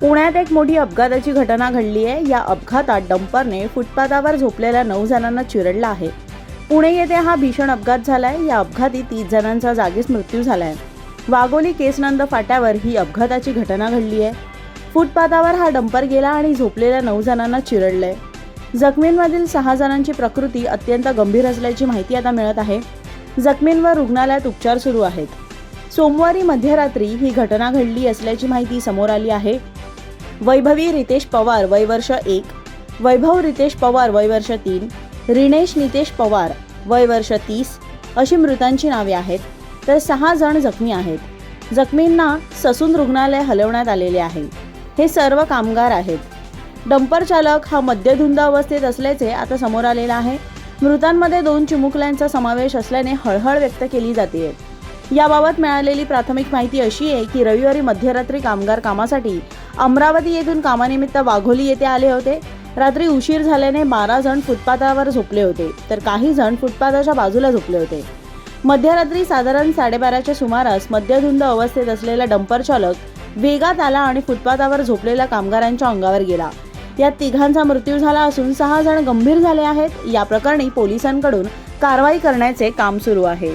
पुण्यात एक मोठी अपघाताची घटना घडली आहे. या अपघातात डंपरने फुटपाथावर झोपलेल्या नऊ जणांना चिरडला आहे. पुणे येथे हा भीषण अपघात झालाय. या अपघाती तीस जणांचा जागीच मृत्यू झालाय. वाघोली केसनंद फाट्यावर ही अपघाताची घटना घडली आहे. फुटपाथावर हा डंपर गेला आणि झोपलेल्या नऊ जणांना चिरडलंय. जखमींमधील सहा जणांची प्रकृती अत्यंत गंभीर असल्याची माहिती आता मिळत आहे. जखमींवर रुग्णालयात उपचार सुरू आहेत. सोमवारी मध्यरात्री ही घटना घडली असल्याची माहिती समोर आली आहे. वैभवी रितेश पवार वय वर्ष एक. वैभव रितेश पवार वय वर्ष तीन. रिनेश नितेश पवार वय वर्ष तीस. अशी मृतांची नावे आहेत. तर सहा जण जखमी आहेत. जखमींना ससून रुग्णालय हलवण्यात आलेले आहे. हे सर्व कामगार आहेत. डंपर चालक हा मद्यधुंद अवस्थेत असल्याचे आता समोर आलेलं आहे. मृतांमध्ये दोन चिमुकल्यांचा समावेश असल्याने हळहळ व्यक्त केली जाते याबाबत मिळालेली प्राथमिक माहिती अशी आहे की रविवारी मध्यरात्री कामगार कामासाठी अमरावती येथून कामानिमित्त वाघोली येथे आले होते. रात्री उशीर झाल्याने बारा जण फुटपाथावर झोपले होते तर काही जण फुटपाथाच्या बाजूला झोपले होते. मध्यरात्री साधारण साडेबाराच्या सुमारास मध्यधुंद अवस्थेत असलेला डंपर चालक वेगात आला आणि फुटपाथावर झोपलेल्या कामगारांच्या अंगावर गेला. यात तिघांचा मृत्यू झाला असून सहा जण गंभीर झाले आहेत. या प्रकरणी पोलिसांकडून कारवाई करण्याचे काम सुरू आहे.